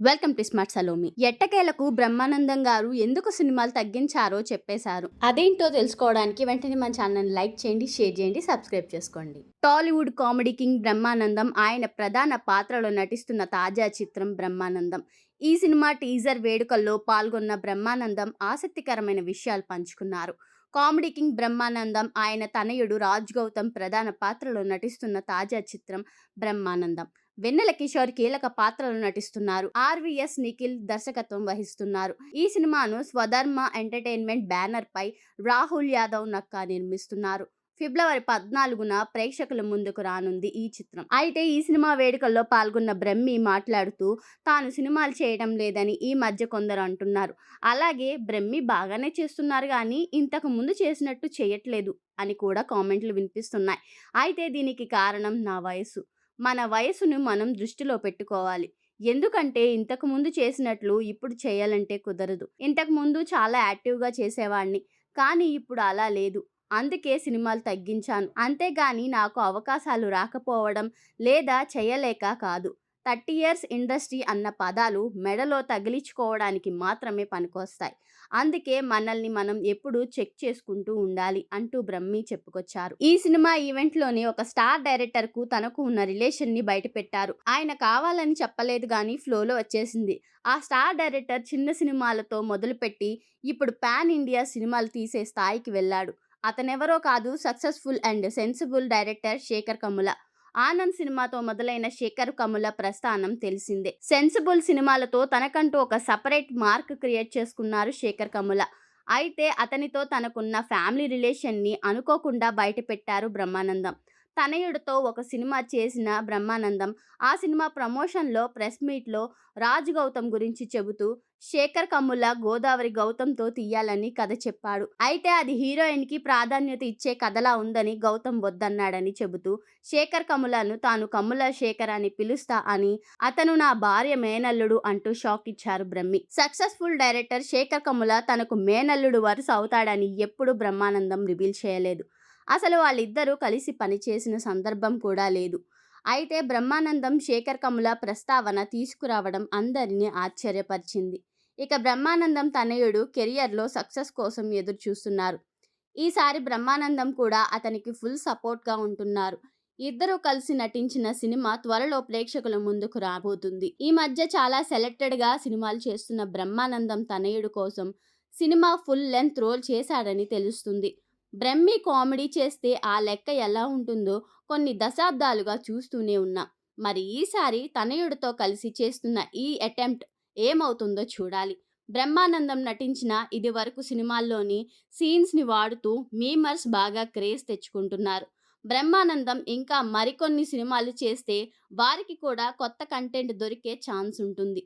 Welcome to smart Salomi. ఎట్టకేలకు బ్రహ్మానందం గారు ఎందుకు సినిమాలు తగ్గించారో చెప్పేశారు. అదేంటో తెలుసుకోవడానికి వెంటనే మన ఛానల్ లైక్ చేయండి షేర్ చేయండి సబ్స్క్రైబ్ చేసుకోండి. టాలీవుడ్ కామెడీ కింగ్ బ్రహ్మానందం ఆయన ప్రధాన పాత్రలో నటిస్తున్న తాజా చిత్రం బ్రహ్మానందం. ఈ సినిమా టీజర్ వేడుకల్లో పాల్గొన్న బ్రహ్మానందం ఆసక్తికరమైన విషయాలు పంచుకున్నారు. కామెడీ కింగ్ బ్రహ్మానందం ఆయన తనయుడు రాజ్ గౌతమ్ ప్రధాన పాత్రలో నటిస్తున్న తాజా చిత్రం బ్రహ్మానందం. వెన్నెల కిషోర్ కీలక పాత్రలు నటిస్తున్నారు. ఆర్వీఎస్ నిఖిల్ దర్శకత్వం వహిస్తున్నారు. ఈ సినిమాను స్వధర్మ ఎంటర్టైన్మెంట్ బ్యానర్ పై రాహుల్ యాదవ్ నక్కా నిర్మిస్తున్నారు. ఫిబ్రవరి పద్నాలుగున ప్రేక్షకుల ముందుకు రానుంది ఈ చిత్రం. అయితే ఈ సినిమా వేడుకల్లో పాల్గొన్న బ్రహ్మి మాట్లాడుతూ తాను సినిమాలు చేయడం లేదని ఈ మధ్య కొందరు అంటున్నారు. అలాగే బ్రహ్మి బాగానే చేస్తున్నారు కానీ ఇంతకు ముందు చేసినట్టు చేయట్లేదు అని కూడా కామెంట్లు వినిపిస్తున్నాయి. అయితే దీనికి కారణం నా వయసు. మన వయసును మనం దృష్టిలో పెట్టుకోవాలి. ఎందుకంటే ఇంతకు ముందు చేసినట్లు ఇప్పుడు చేయాలంటే కుదరదు. ఇంతకు ముందు చాలా యాక్టివ్గా చేసేవాడిని. కానీ ఇప్పుడు అలా లేదు. అందుకే సినిమాలు తగ్గించాను. అంతేగాని నాకు అవకాశాలు రాకపోవడం లేదా చేయలేక కాదు. థర్టీ ఇయర్స్ ఇండస్ట్రీ అన్న పదాలు మెడలో తగిలించుకోవడానికి మాత్రమే పనికొస్తాయి. అందుకే మనల్ని మనం ఎప్పుడు చెక్ చేసుకుంటూ ఉండాలి అంటూ బ్రహ్మి చెప్పుకొచ్చారు. ఈ సినిమా ఈవెంట్లోని ఒక స్టార్ డైరెక్టర్కు తనకు ఉన్న రిలేషన్ని బయటపెట్టారు. ఆయన కావాలని చెప్పలేదు కానీ ఫ్లోలో వచ్చేసింది. ఆ స్టార్ డైరెక్టర్ చిన్న సినిమాలతో మొదలుపెట్టి ఇప్పుడు పాన్ ఇండియా సినిమాలు తీసే స్థాయికి వెళ్ళాడు. అతనెవరో కాదు successful and sensible director Sekhar Kammula. Anand సినిమాతో మొదలైన శేఖర్ కమ్ముల ప్రస్థానం తెలిసిందే. సెన్సిబుల్ సినిమాలతో తనకంటూ ఒక సపరేట్ మార్క్ క్రియేట్ చేసుకున్నారు శేఖర్ కమ్ముల అయితే అతనితో తనకున్న ఫ్యామిలీ రిలేషన్ని అనుకోకుండా బయటపెట్టారు బ్రహ్మానందం. తనయుడితో ఒక సినిమా చేసిన బ్రహ్మానందం ఆ సినిమా ప్రమోషన్లో ప్రెస్ మీట్లో రాజ్ గౌతమ్ గురించి చెబుతూ శేఖర్ కమ్ముల గోదావరి గౌతమ్తో తీయాలని కథ చెప్పాడు. అయితే అది హీరోయిన్కి ప్రాధాన్యత ఇచ్చే కథలా ఉందని గౌతమ్ వద్దన్నాడని చెబుతూ శేఖర్ కమ్ములను తాను కమ్ముల శేఖర్ అని పిలుస్తా అని అతను నా భార్య మేనల్లుడు అంటూ షాక్ ఇచ్చారు బ్రహ్మి. సక్సెస్ఫుల్ డైరెక్టర్ శేఖర్ కమ్ముల తనకు మేనల్లుడు వరుస అవుతాడని ఎప్పుడు బ్రహ్మానందం రివీల్ చేయలేదు. అసలు వాళ్ళిద్దరూ కలిసి పనిచేసిన సందర్భం కూడా లేదు. అయితే బ్రహ్మానందం శేఖర్ కమ్ముల ప్రస్తావన తీసుకురావడం అందరినీ ఆశ్చర్యపరిచింది. ఇక బ్రహ్మానందం తనయుడు కెరియర్లో సక్సెస్ కోసం ఎదురు చూస్తున్నారు ఈసారి బ్రహ్మానందం కూడా అతనికి ఫుల్ సపోర్ట్గా ఉంటున్నారు. ఇద్దరూ కలిసి నటించిన సినిమా త్వరలో ప్రేక్షకుల ముందుకు రాబోతుంది. ఈ మధ్య చాలా సెలెక్టెడ్గా సినిమాలు చేస్తున్న బ్రహ్మానందం తనయుడు కోసం సినిమా ఫుల్ లెంత్ రోల్ చేశాడని తెలుస్తుంది. బ్రహ్మి కామెడీ చేస్తే ఆ లెక్క ఎలా ఉంటుందో కొన్ని దశాబ్దాలుగా చూస్తూనే ఉన్నా. మరి ఈసారి తనయుడితో కలిసి చేస్తున్న ఈ అటెంప్ట్ ఏమవుతుందో చూడాలి. బ్రహ్మానందం నటించిన ఇది వరకు సినిమాల్లోని సీన్స్ని వాడుతూ మీమర్స్ బాగా క్రేజ్ తెచ్చుకుంటున్నారు. బ్రహ్మానందం ఇంకా మరికొన్ని సినిమాలు చేస్తే వారికి కూడా కొత్త కంటెంట్ దొరికే ఛాన్స్ ఉంటుంది.